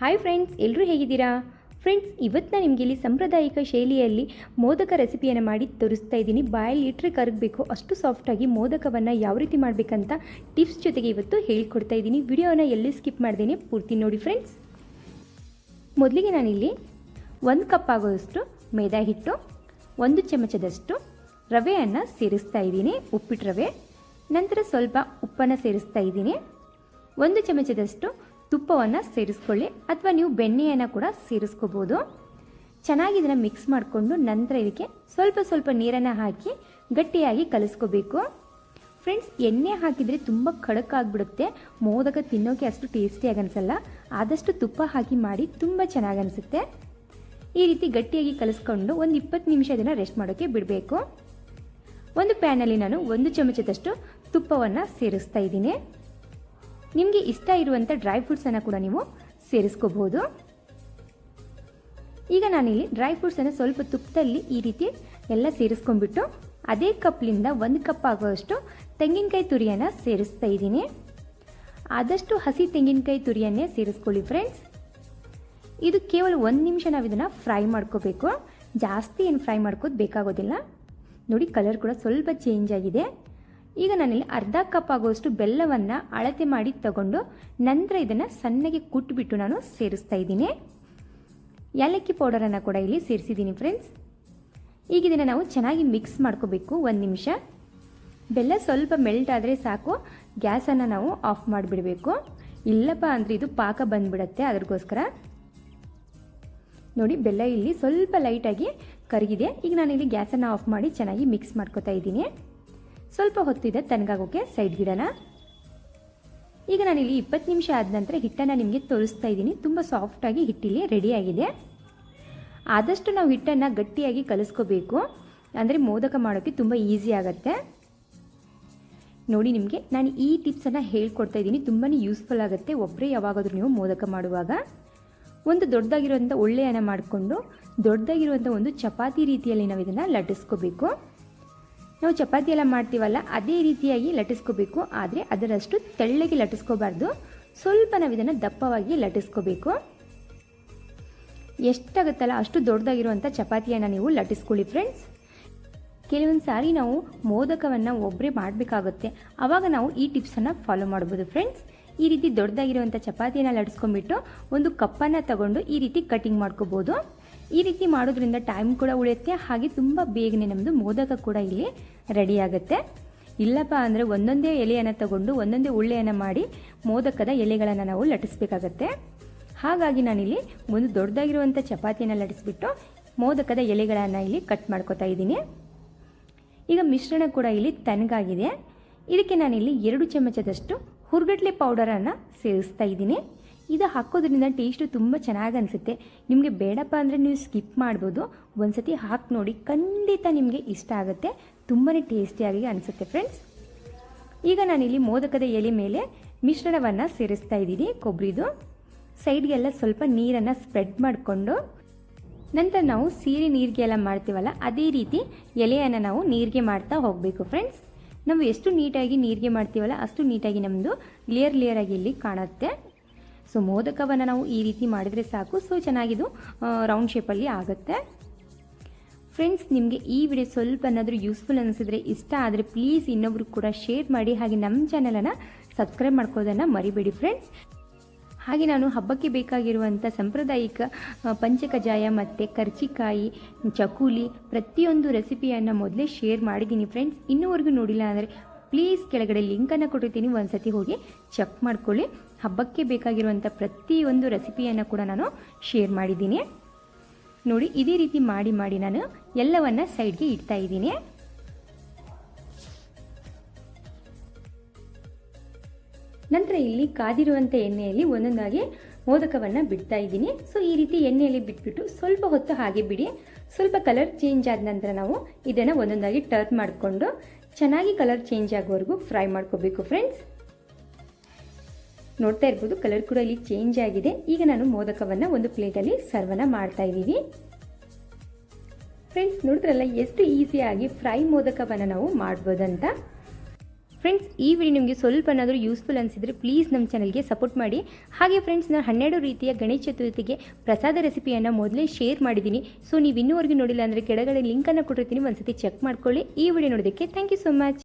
Hi friends ಎಲ್ಲರೂ ಹೇಗಿದ್ದೀರಾ? Friends ಇವತ್ತು ನಾನು ನಿಮಗೆ ಇಲ್ಲಿ ಸಾಂಪ್ರದಾಯಿಕ ಶೈಲಿಯಲ್ಲಿ ಮೋದಕ ರೆಸಿಪಿಯನ್ನು ಮಾಡಿ ತೋರಿಸ್ತಾ ಇದ್ದೀನಿ. ಬಾಯಲ್ಲಿ ಇಟ್ಟರೆ ಕರಗಬೇಕು. ಅಷ್ಟು ಸಾಫ್ಟಾಗಿ ಮೋದಕವನ್ನು ಯಾವ ರೀತಿ ಮಾಡಬೇಕಂತ ಟಿಪ್ಸ್ ಜೊತೆಗೆ ಇವತ್ತು ಹೇಳ್ಕೊಡ್ತಾ ಇದ್ದೀನಿ. ವಿಡಿಯೋನ ಎಲ್ಲಿ ಸ್ಕಿಪ್ ಮಾಡ್ದೇನೆ. ಪೂರ್ತಿ ನೋಡಿ ಫ್ರೆಂಡ್ಸ್ ಮೊದಲಿಗೆ ನಾನಿಲ್ಲಿ ಒಂದು ಕಪ್ ಆಗೋದಷ್ಟು ಮೈದಾ ಹಿಟ್ಟು, ಒಂದು ಚಮಚದಷ್ಟು ರವೆಯನ್ನು ಸೇರಿಸ್ತಾ ಇದ್ದೀನಿ. ಉಪ್ಪಿಟ್ಟು ರವೆ, ನಂತರ ಸ್ವಲ್ಪ ಉಪ್ಪನ್ನು ಸೇರಿಸ್ತಾ ಇದ್ದೀನಿ. ಒಂದು ಚಮಚದಷ್ಟು ತುಪ್ಪವನ್ನು ಸೇರಿಸ್ಕೊಳ್ಳಿ ಅಥವಾ ನೀವು ಬೆಣ್ಣೆಯನ್ನು ಕೂಡ ಸೇರಿಸ್ಕೋಬೋದು. ಚೆನ್ನಾಗಿ ಇದನ್ನು ಮಿಕ್ಸ್ ಮಾಡಿಕೊಂಡು ನಂತರ ಇದಕ್ಕೆ ಸ್ವಲ್ಪ ಸ್ವಲ್ಪ ನೀರನ್ನು ಹಾಕಿ ಗಟ್ಟಿಯಾಗಿ ಕಲಿಸ್ಕೋಬೇಕು. ಫ್ರೆಂಡ್ಸ್ ಎಣ್ಣೆ ಹಾಕಿದರೆ ತುಂಬ ಖಡಕ್ ಆಗಿಬಿಡುತ್ತೆ. ಮೋದಕ ತಿನ್ನೋಕೆ ಅಷ್ಟು ಟೇಸ್ಟಿಯಾಗಿ ಅನಿಸಲ್ಲ. ಆದಷ್ಟು ತುಪ್ಪ ಹಾಕಿ ಮಾಡಿ ತುಂಬ ಚೆನ್ನಾಗಿ ಅನಿಸುತ್ತೆ. ಈ ರೀತಿ ಗಟ್ಟಿಯಾಗಿ ಕಲಿಸ್ಕೊಂಡು ಒಂದು ಇಪ್ಪತ್ತು ನಿಮಿಷ ಇದನ್ನು ರೆಸ್ಟ್ ಮಾಡೋಕ್ಕೆ ಬಿಡಬೇಕು. ಒಂದು ಪ್ಯಾನಲ್ಲಿ ನಾನು ಒಂದು ಚಮಚದಷ್ಟು ತುಪ್ಪವನ್ನು ಸೇರಿಸ್ತಾ ಇದ್ದೀನಿ. ನಿಮಗೆ ಇಷ್ಟ ಇರುವಂಥ ಡ್ರೈ ಫ್ರೂಟ್ಸನ್ನು ಕೂಡ ನೀವು ಸೇರಿಸ್ಕೋಬಹುದು. ಈಗ ನಾನಿಲ್ಲಿ ಡ್ರೈ ಫ್ರೂಟ್ಸನ್ನು ಸ್ವಲ್ಪ ತುಪ್ಪದಲ್ಲಿ ಈ ರೀತಿ ಎಲ್ಲ ಸೇರಿಸ್ಕೊಂಡ್ಬಿಟ್ಟು ಅದೇ ಕಪ್ಲಿಂದ ಒಂದು ಕಪ್ ಆಗುವಷ್ಟು ತೆಂಗಿನಕಾಯಿ ತುರಿಯನ್ನು ಸೇರಿಸ್ತಾ ಇದ್ದೀನಿ. ಆದಷ್ಟು ಹಸಿ ತೆಂಗಿನಕಾಯಿ ತುರಿಯನ್ನೇ ಸೇರಿಸ್ಕೊಳ್ಳಿ ಫ್ರೆಂಡ್ಸ್ ಇದು ಕೇವಲ ಒಂದು ನಿಮಿಷ ನಾವು ಇದನ್ನು ಫ್ರೈ ಮಾಡ್ಕೋಬೇಕು. ಜಾಸ್ತಿ ಏನು ಫ್ರೈ ಮಾಡ್ಕೋದು ಬೇಕಾಗೋದಿಲ್ಲ. ನೋಡಿ ಕಲರ್ ಕೂಡ ಸ್ವಲ್ಪ ಚೇಂಜ್ ಆಗಿದೆ. ಈಗ ನಾನಿಲ್ಲಿ ಅರ್ಧ ಕಪ್ ಆಗುವಷ್ಟು ಬೆಲ್ಲವನ್ನು ಅಳತೆ ಮಾಡಿ ತಗೊಂಡು ನಂತರ ಇದನ್ನು ಸಣ್ಣಗೆ ಕುಟ್ಬಿಟ್ಟು ನಾನು ಸೇರಿಸ್ತಾ ಇದ್ದೀನಿ. ಏಲಕ್ಕಿ ಪೌಡರನ್ನು ಕೂಡ ಇಲ್ಲಿ ಸೇರಿಸಿದ್ದೀನಿ ಫ್ರೆಂಡ್ಸ್ ಈಗ ಇದನ್ನು ನಾವು ಚೆನ್ನಾಗಿ ಮಿಕ್ಸ್ ಮಾಡ್ಕೋಬೇಕು, ಒಂದು ನಿಮಿಷ. ಬೆಲ್ಲ ಸ್ವಲ್ಪ ಮೆಲ್ಟ್ ಆದರೆ ಸಾಕು ಗ್ಯಾಸನ್ನು ನಾವು ಆಫ್ ಮಾಡಿಬಿಡಬೇಕು. ಇಲ್ಲಪ್ಪ ಅಂದರೆ ಇದು ಪಾಕ ಬಂದ್ಬಿಡತ್ತೆ ಅದಕ್ಕೋಸ್ಕರ ನೋಡಿ, ಬೆಲ್ಲ ಇಲ್ಲಿ ಸ್ವಲ್ಪ ಲೈಟಾಗಿ ಕರಗಿದೆ. ಈಗ ನಾನಿಲ್ಲಿ ಗ್ಯಾಸನ್ನು ಆಫ್ ಮಾಡಿ ಚೆನ್ನಾಗಿ ಮಿಕ್ಸ್ ಮಾಡ್ಕೋತಾ ಇದ್ದೀನಿ. ಸ್ವಲ್ಪ ಹೊತ್ತಿದೆ ತನಗಾಗೋಕೆ ಸೈಡ್ ಗಿಡನ. ಈಗ ನಾನಿಲ್ಲಿ ಇಪ್ಪತ್ತು ನಿಮಿಷ ಆದ ನಂತರ ಹಿಟ್ಟನ್ನು ನಿಮಗೆ ತೋರಿಸ್ತಾ ಇದ್ದೀನಿ. ತುಂಬ ಸಾಫ್ಟಾಗಿ ಹಿಟ್ಟಿಲ್ಲಿ ರೆಡಿಯಾಗಿದೆ ಆದಷ್ಟು ನಾವು ಹಿಟ್ಟನ್ನು ಗಟ್ಟಿಯಾಗಿ ಕಲಿಸ್ಕೋಬೇಕು. ಅಂದರೆ ಮೋದಕ ಮಾಡೋಕ್ಕೆ ತುಂಬ ಈಸಿ ಆಗುತ್ತೆ. ನೋಡಿ ನಿಮಗೆ, ನಾನು ಈ ಟಿಪ್ಸನ್ನು ಹೇಳ್ಕೊಡ್ತಾ ಇದ್ದೀನಿ. ತುಂಬಾ ಯೂಸ್ಫುಲ್ ಆಗುತ್ತೆ. ಒಬ್ಬರೇ ಯಾವಾಗಾದರೂ ನೀವು ಮೋದಕ ಮಾಡುವಾಗ. ಒಂದು ದೊಡ್ಡದಾಗಿರುವಂಥ ಒಳ್ಳೆಯನ್ನು ಮಾಡಿಕೊಂಡು ದೊಡ್ಡದಾಗಿರುವಂಥ ಒಂದು ಚಪಾತಿ ರೀತಿಯಲ್ಲಿ ನಾವು ಇದನ್ನು ಲಟ್ಟಿಸ್ಕೋಬೇಕು. ನಾವು ಚಪಾತಿ ಎಲ್ಲ ಮಾಡ್ತೀವಲ್ಲ, ಅದೇ ರೀತಿಯಾಗಿ ಲಟ್ಟಿಸ್ಕೋಬೇಕು. ಆದರೆ ಅದರಷ್ಟು ತೆಳ್ಳಗೆ ಲಟ್ಟಿಸ್ಕೋಬಾರ್ದು. ಸ್ವಲ್ಪ ನಾವು ಇದನ್ನು ದಪ್ಪವಾಗಿ ಲಟ್ಟಿಸ್ಕೋಬೇಕು. ಎಷ್ಟಾಗುತ್ತಲ್ಲ, ಅಷ್ಟು ದೊಡ್ಡದಾಗಿರುವಂಥ ಚಪಾತಿಯನ್ನು ನೀವು ಲಟ್ಟಿಸ್ಕೊಳ್ಳಿ ಫ್ರೆಂಡ್ಸ್ ಕೆಲವೊಂದು ಸಾರಿ ನಾವು ಮೋದಕವನ್ನು ಒಬ್ಬರೇ ಮಾಡಬೇಕಾಗುತ್ತೆ. ಆವಾಗ ನಾವು ಈ ಟಿಪ್ಸನ್ನು ಫಾಲೋ ಮಾಡ್ಬೋದು ಫ್ರೆಂಡ್ಸ್ ಈ ರೀತಿ ದೊಡ್ಡದಾಗಿರುವಂಥ ಚಪಾತಿಯನ್ನು ಲಟಿಸ್ಕೊಂಡ್ಬಿಟ್ಟು ಒಂದು ಕಪ್ಪನ್ನು ತಗೊಂಡು ಈ ರೀತಿ ಕಟಿಂಗ್ ಮಾಡ್ಕೋಬೋದು. ಈ ರೀತಿ ಮಾಡೋದ್ರಿಂದ ಟೈಮ್ ಕೂಡ ಉಳಿಯುತ್ತೆ. ಹಾಗೆ ತುಂಬ ಬೇಗನೆ ನಮ್ಮದು ಮೋದಕ ಕೂಡ ಇಲ್ಲಿ ರೆಡಿ ಆಗುತ್ತೆ. ಇಲ್ಲಪ್ಪ ಅಂದರೆ ಒಂದೊಂದೇ ಎಲೆಯನ್ನು ತಗೊಂಡು ಒಂದೊಂದೇ ಉಳ್ಳೆಯನ್ನು ಮಾಡಿ ಮೋದಕದ ಎಲೆಗಳನ್ನು ನಾವು ಲಟಿಸ್ಬೇಕಾಗತ್ತೆ ಹಾಗಾಗಿ ನಾನಿಲ್ಲಿ ಒಂದು ದೊಡ್ಡದಾಗಿರುವಂಥ ಚಪಾತಿಯನ್ನು ಲಟಿಸ್ಬಿಟ್ಟು ಮೋದಕದ ಎಲೆಗಳನ್ನು ಇಲ್ಲಿ ಕಟ್ ಮಾಡ್ಕೋತಾ ಇದ್ದೀನಿ. ಈಗ ಮಿಶ್ರಣ ಕೂಡ ಇಲ್ಲಿ ತನಗಾಗಿದೆ. ಇದಕ್ಕೆ ನಾನಿಲ್ಲಿ ಎರಡು ಚಮಚದಷ್ಟು ಹುರ್ಗಡ್ಲೆ ಪೌಡರನ್ನು ಸೇರಿಸ್ತಾ ಇದ್ದೀನಿ. ಇದು ಹಾಕೋದ್ರಿಂದ ಟೇಸ್ಟು ತುಂಬ ಚೆನ್ನಾಗಿ ಅನಿಸುತ್ತೆ. ನಿಮಗೆ ಬೇಡಪ್ಪ ಅಂದರೆ ನೀವು ಸ್ಕಿಪ್ ಮಾಡ್ಬೋದು. ಒಂದ್ಸತಿ ಹಾಕಿ ನೋಡಿ, ಖಂಡಿತ ನಿಮಗೆ ಇಷ್ಟ ಆಗುತ್ತೆ. ತುಂಬಾ ಟೇಸ್ಟಿಯಾಗಿ ಅನಿಸುತ್ತೆ ಫ್ರೆಂಡ್ಸ್ ಈಗ ನಾನಿಲ್ಲಿ ಮೋದಕದ ಎಲೆ ಮೇಲೆ ಮಿಶ್ರಣವನ್ನು ಸೇರಿಸ್ತಾ ಇದ್ದೀನಿ ಕೊಬ್ಬರಿದು ಸೈಡ್ಗೆಲ್ಲ ಸ್ವಲ್ಪ ನೀರನ್ನು ಸ್ಪ್ರೆಡ್ ಮಾಡಿಕೊಂಡು, ನಂತರ ನಾವು ಸೀರೆ ನೀರಿಗೆ ಎಲ್ಲ ಮಾಡ್ತೀವಲ್ಲ, ಅದೇ ರೀತಿ ಎಲೆಯನ್ನು ನಾವು ನೀರಿಗೆ ಮಾಡ್ತಾ ಹೋಗಬೇಕು ಫ್ರೆಂಡ್ಸ್ ನಾವು ಎಷ್ಟು ನೀಟಾಗಿ ನೀರಿಗೆ ಮಾಡ್ತೀವಲ್ಲ, ಅಷ್ಟು ನೀಟಾಗಿ ನಮ್ಮದು ಲೇಯರ್ ಲೇಯರ್ ಆಗಿ ಇಲ್ಲಿ ಕಾಣುತ್ತೆ. ಸೊ ಮೋದಕವನ್ನು ನಾವು ಈ ರೀತಿ ಮಾಡಿದರೆ ಸಾಕು. ಸೊ ಚೆನ್ನಾಗಿದು ರೌಂಡ್ ಶೇಪಲ್ಲಿ ಆಗುತ್ತೆ. ಫ್ರೆಂಡ್ಸ್ ನಿಮಗೆ ಈ ವಿಡಿಯೋ ಸ್ವಲ್ಪ ಏನಾದರೂ ಯೂಸ್ಫುಲ್ ಅನಿಸಿದ್ರೆ, ಇಷ್ಟ ಆದರೆ ಪ್ಲೀಸ್ ಇನ್ನೊಬ್ರು ಕೂಡ ಶೇರ್ ಮಾಡಿ. ಹಾಗೆ ನಮ್ಮ ಚಾನಲನ್ನು ಸಬ್ಸ್ಕ್ರೈಬ್ ಮಾಡ್ಕೋದನ್ನು ಮರಿಬೇಡಿ ಫ್ರೆಂಡ್ಸ್ ಹಾಗೆ ನಾನು ಹಬ್ಬಕ್ಕೆ ಬೇಕಾಗಿರುವಂಥ ಸಾಂಪ್ರದಾಯಿಕ ಪಂಚಕಜಾಯ ಮತ್ತು ಕರ್ಚಿಕಾಯಿ ಚಕೂಲಿ ಪ್ರತಿಯೊಂದು ರೆಸಿಪಿಯನ್ನು ಮೊದಲೇ ಶೇರ್ ಮಾಡಿದ್ದೀನಿ ಫ್ರೆಂಡ್ಸ್ ಇನ್ನೂವರೆಗೂ ನೋಡಿಲ್ಲ ಅಂದರೆ ಪ್ಲೀಸ್ ಕೆಳಗಡೆ ಲಿಂಕನ್ನು ಕೊಟ್ಟಿರ್ತೀನಿ. ಒಂದು ಸತಿ ಹೋಗಿ ಚೆಕ್ ಮಾಡ್ಕೊಳ್ಳಿ. ಹಬ್ಬಕ್ಕೆ ಬೇಕಾಗಿರುವಂಥ ಪ್ರತಿಯೊಂದು ರೆಸಿಪಿಯನ್ನು ಕೂಡ ನಾನು ಶೇರ್ ಮಾಡಿದ್ದೀನಿ. ನೋಡಿ, ಇದೇ ರೀತಿ ಮಾಡಿ ಮಾಡಿ ನಾನು ಎಲ್ಲವನ್ನು ಸೈಡ್ಗೆ ಇಡ್ತಾ ಇದ್ದೀನಿ. ನಂತರ ಇಲ್ಲಿ ಕಾದಿರುವಂಥ ಎಣ್ಣೆಯಲ್ಲಿ ಒಂದೊಂದಾಗಿ ಮೋದಕವನ್ನು ಬಿಡ್ತಾ ಇದ್ದೀನಿ. ಸೊ ಈ ರೀತಿ ಎಣ್ಣೆಯಲ್ಲಿ ಬಿಟ್ಬಿಟ್ಟು ಸ್ವಲ್ಪ ಹೊತ್ತು ಹಾಗೆ ಬಿಡಿ. ಸ್ವಲ್ಪ ಕಲರ್ ಚೇಂಜ್ ಆದ ನಂತರ ನಾವು ಇದನ್ನು ಒಂದೊಂದಾಗಿ ಟರ್ನ್ ಮಾಡಿಕೊಂಡು ಚೆನ್ನಾಗಿ ಕಲರ್ ಚೇಂಜ್ ಆಗೋವರೆಗೂ ಫ್ರೈ ಮಾಡ್ಕೋಬೇಕು ಫ್ರೆಂಡ್ಸ್. ನೋಡ್ತಾ ಇರ್ಬೋದು ಕಲರ್ ಕೂಡ ಇಲ್ಲಿ ಚೇಂಜ್ ಆಗಿದೆ. ಈಗ ನಾನು ಮೋದಕವನ್ನು ಒಂದು ಪ್ಲೇಟಲ್ಲಿ ಸರ್ವನ್ನ ಮಾಡ್ತಾ ಇದ್ದೀವಿ. ಫ್ರೆಂಡ್ಸ್, ನೋಡಿದ್ರಲ್ಲ, ಎಷ್ಟು ಈಸಿಯಾಗಿ ಫ್ರೈ ಮೋದಕವನ್ನು ನಾವು ಮಾಡ್ಬೋದಂತ? ಫ್ರೆಂಡ್ಸ್ ಈ ವಿಡಿಯೋ ನಿಮಗೆ ಸ್ವಲ್ಪನಾದರೂ ಯೂಸ್ಫುಲ್ ಅನಿಸಿದರೆ ಪ್ಲೀಸ್ ನಮ್ಮ ಚಾನಲ್ಗೆ ಸಪೋರ್ಟ್ ಮಾಡಿ. ಹಾಗೆ ಫ್ರೆಂಡ್ಸ್ ನಾನು ಹನ್ನೆರಡು ರೀತಿಯ ಗಣೇಶ ಚತುರ್ಥಿಗೆ ಪ್ರಸಾದ ರೆಸಿಪಿಯನ್ನು ಮೊದಲೇ ಶೇರ್ ಮಾಡಿದ್ದೀನಿ. ಸೊ ನೀವು ಇನ್ನೂವರೆಗೂ ನೋಡಿಲ್ಲ ಅಂದರೆ ಕೆಳಗಡೆ ಲಿಂಕನ್ನು ಕೊಟ್ಟಿರ್ತೀನಿ. ಒಂದ್ಸತಿ ಚೆಕ್ ಮಾಡ್ಕೊಳ್ಳಿ. ಈ ವಿಡಿಯೋ ನೋಡೋದಕ್ಕೆ ಥ್ಯಾಂಕ್ ಯು ಸೊ ಮಚ್